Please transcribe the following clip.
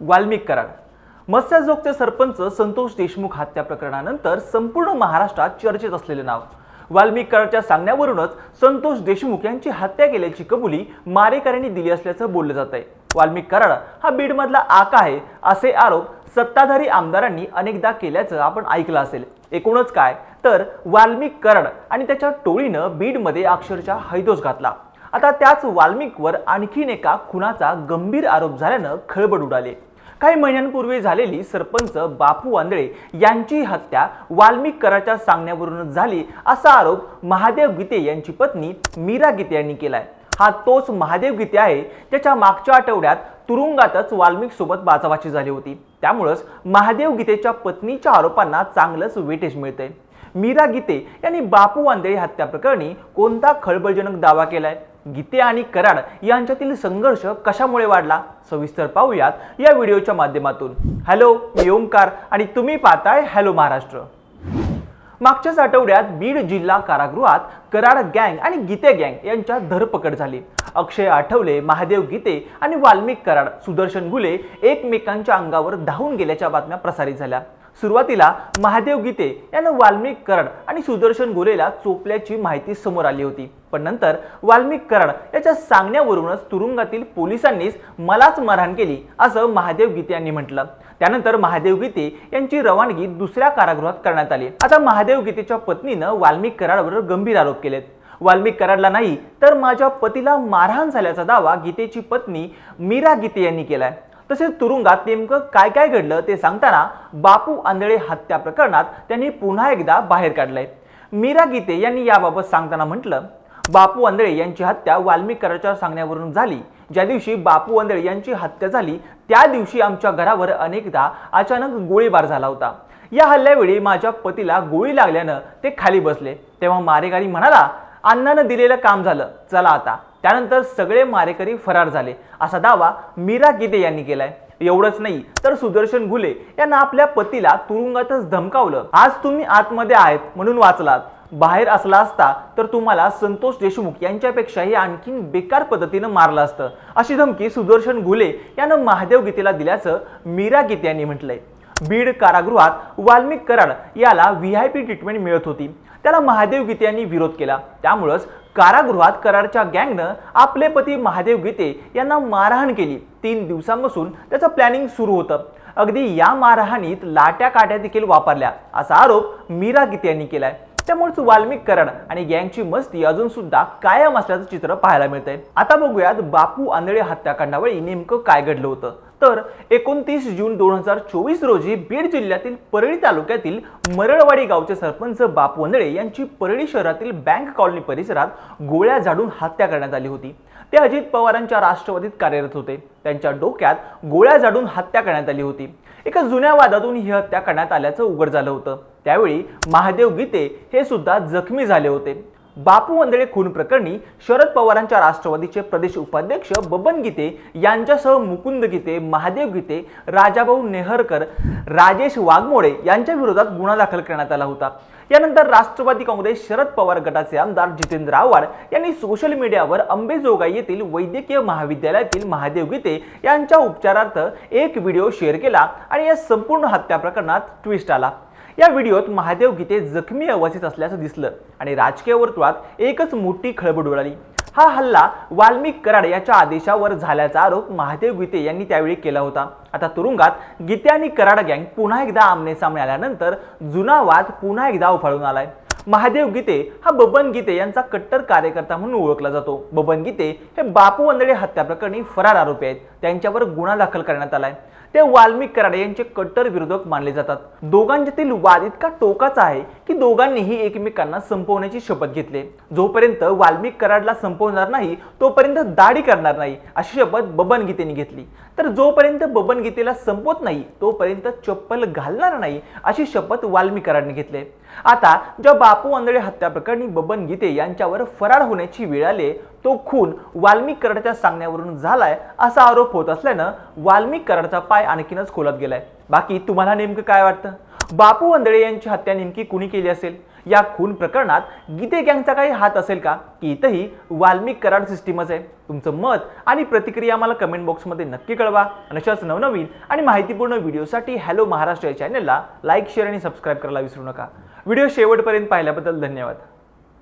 वाल्मिक कराड मत्स्याजोगचे सरपंच संतोष देशमुख हत्या प्रकरणानंतर संपूर्ण महाराष्ट्रात चर्चेत असलेले नाव. वाल्मिक कराडच्या सांगण्यावरूनच संतोष देशमुख यांची हत्या केल्याची कबुली मारेकऱ्यांनी दिली असल्याचं बोललं जात आहे. वाल्मिक कराड हा बीडमधला आका आहे असे आरोप सत्ताधारी आमदारांनी अनेकदा केल्याचं आपण ऐकलं असेल. एकूणच काय? तर वाल्मिक कराड आणि त्याच्या टोळीनं बीडमध्ये अक्षरशः हैदोस घातला. आता त्याच वाल्मिकवर आणखीन एका खुनाचा गंभीर आरोप झाल्यानं खळबळ उडाली. काही महिन्यांपूर्वी झालेली सरपंच बापू आंधळे यांची हत्या वाल्मिक कराच्या सांगण्यावरूनच झाली असा आरोप महादेव गीते यांची पत्नी मीरा गीते यांनी केलाय. हा तोच महादेव गीते आहे ज्याच्या मागच्या आठवड्यात तुरुंगातच वाल्मिक सोबत बाचाबाची झाली होती. त्यामुळंच महादेव गीतेच्या पत्नीच्या आरोपांना चांगलंच वेटेज मिळते मीरा गीते यांनी बापू आंधळे हत्या प्रकरणी कोणता खळबळजनक दावा केलाय? गीते आणि कराड यांच्यातील संघर्ष कशामुळे वाढला? सविस्तर पाहूयात या व्हिडिओच्या माध्यमातून. हॅलो मी ओंकार आणि तुम्ही पाहताय हॅलो महाराष्ट्र. मागच्याच आठवड्यात बीड जिल्हा कारागृहात कराड गँग आणि गीते गँग यांच्या धरपकड झाली. अक्षय आठवले महादेव गीते आणि वाल्मिक कराड सुदर्शन गुले एकमेकांच्या अंगावर धावून गेल्याच्या बातम्या प्रसारित झाल्या. सुरुवातीला महादेव गीते यानं वाल्मिक कराड आणि सुदर्शन गोलेला चोपल्याची माहिती समोर आली होती. पण नंतर वाल्मिक कराड याच्या सांगण्यावरूनच तुरुंगातील पोलिसांनीच मलाच मारहाण केली असं महादेव गीते यांनी म्हटलं. त्यानंतर महादेव गीते यांची रवानगी दुसऱ्या कारागृहात करण्यात आली. आता महादेव गीतेच्या पत्नीनं वाल्मिक कराडवर गंभीर आरोप केलेत. वाल्मिक कराडला नाही तर माझ्या पतीला मारहाण झाल्याचा दावा गीतेची पत्नी मीरा गीते यांनी केलाय. तसेच तुरुंगात नेमकं काय काय घडलं ते सांगताना बापू आंधळे हत्या प्रकरणात त्यांनी पुन्हा एकदा बाहेर काढलंय. मीरा गीते यांनी याबाबत सांगताना म्हटलं बापू आंधळे यांची हत्या वाल्मिकराच्या सांगण्यावरून झाली. ज्या दिवशी बापू आंधळे यांची हत्या झाली त्या दिवशी आमच्या घरावर अनेकदा अचानक गोळीबार झाला होता. या हल्ल्यावेळी माझ्या पतीला गोळी लागल्यानं ते खाली बसले. तेव्हा मारेगारी म्हणाला अण्णानं दिलेलं काम झालं. चला आता. त्यानंतर सगळे मारेकरी फरार झाले. असा दावा मीरा गिदे यांनी केलाय. एवढंच नाही तर सुदर्शन घुले यांना आपल्या पतीला तुरुंगातच धमकावलं. आज तुम्ही आतमध्ये आहेत म्हणून वाचलात. बाहेर असला असता तर तुम्हाला संतोष देशमुख यांच्यापेक्षाही आणखीन बेकार पद्धतीनं मारलं असतं. अशी धमकी सुदर्शन घुले यानं महादेव गीतेला दिल्याचं मीरा गीते यांनी म्हटलंय. बीड कारागृहात वाल्मिक कराड याला व्ही आय पी ट्रीटमेंट मिळत होती. त्याला महादेव गीते यांनी विरोध केला. त्यामुळंच कारागृहात करारच्या गँगनं आपले पती महादेव गीते यांना मारहाण केली. तीन दिवसांपासून त्याचं प्लॅनिंग सुरू होतं. अगदी या मारहाणीत लाट्या काट्या देखील वापरल्या. असा आरोप मीरा गीते यांनी केलाय. त्यामुळेच वाल्मिक करण आणि गँगची मस्ती अजून सुद्धा कायम असल्याचं चित्र पाहायला मिळतंय. आता बघूयात बापू आंधळे हत्याकांडावेळी नेमकं काय घडलं होतं. तर एकोणतीस जून दोन हजार चोवीस रोजी बीड जिल्ह्यातील परळी तालुक्यातील मरळवाडी गावचे सरपंच बापू आंधळे यांची परळी शहरातील बँक कॉलनी परिसरात गोळ्या झाडून हत्या करण्यात आली होती. ते अजित पवारांच्या राष्ट्रवादीत कार्यरत होते. त्यांच्या डोक्यात गोळ्या झाडून हत्या करण्यात आली होती. एका जुन्या वादातून ही हत्या करण्यात आल्याचं उघड झालं होतं. त्यावेळी महादेव गीते हे सुद्धा जखमी झाले होते. बापू वंदळे खून प्रकरणी शरद पवारांच्या राष्ट्रवादीचे प्रदेश उपाध्यक्ष बबन गीते यांच्यासह मुकुंद गीते महादेव गीते राजाभाऊ नेहरकर राजेश वाघमोडे यांच्या विरोधात गुन्हा दाखल करण्यात आला होता. यानंतर राष्ट्रवादी काँग्रेस शरद पवार गटाचे आमदार जितेंद्र आव्हाड यांनी सोशल मीडियावर अंबेजोगाई येथील वैद्यकीय महाविद्यालयातील महादेव गीते यांच्या उपचारार्थ एक व्हिडिओ शेअर केला आणि या संपूर्ण हत्या प्रकरणात ट्विस्ट आला. या व्हिडिओत महादेव गीते जखमी अवस्थेत असल्याचं दिसलं आणि राजकीय वर्तुळात एकच मोठी खळबळ उडाली. हा हल्ला वाल्मिक कराड याच्या आदेशावर झाल्याचा आरोप महादेव गीते यांनी त्यावेळी केला होता. आता तुरुंगात गीते आणि कराड गँग पुन्हा एकदा आमने सामने आल्यानंतर जुना वाद पुन्हा एकदा उफाळून आलाय. महादेव गीते हा बबन गीते यांचा कट्टर कार्यकर्ता म्हणून ओळखला जातो. बबन गीते हे बापू वंदडे हत्या प्रकरणी फरार आरोपी आहेत. त्यांच्यावर गुन्हा दाखल करण्यात आलाय. ते वाल्मिक कराड यांचे कट्टर विरोधक मानले जातात. दोघांच्यातील वाद इतका टोकाचा आहे की दोघांनीही एकमेकांना संपवण्याची शपथ घेतली. जोपर्यंत वाल्मिक कराडला संपवणार नाही तोपर्यंत दाढी करणार नाही अशी शपथ बबन गीतेने घेतली. तर जोपर्यंत बबन गीतेला संपवत नाही तोपर्यंत चप्पल घालणार नाही अशी शपथ वाल्मिक कराडने घेतली. आता ज्या बापू आंधळे हत्या प्रकरणी बबन गीते यांच्यावर फरार होण्याची वेळ आले तो खून वाल्मिक कराडच्या सांगण्यावरून झालाय असा आरोप होत असल्यानं वाल्मिक कराडचा पाय आणखीनच खोलत गेलाय. बाकी तुम्हाला नेमकं काय वाटतं? बापू वंदळे यांची हत्या नेमकी कुणी केली असेल? या खून प्रकरणात गीते गँगचा काही हात असेल का? की इथंही वाल्मिक कराड सिस्टीमच आहे. तुमचं मत आणि प्रतिक्रिया मला कमेंट बॉक्समध्ये नक्की कळवा. आणि अशाच नवनवीन आणि माहितीपूर्ण व्हिडिओसाठी हॅलो महाराष्ट्र या चॅनलला लाईक शेअर आणि सबस्क्राईब करायला विसरू नका. व्हिडिओ शेवटपर्यंत पाहिल्याबद्दल धन्यवाद.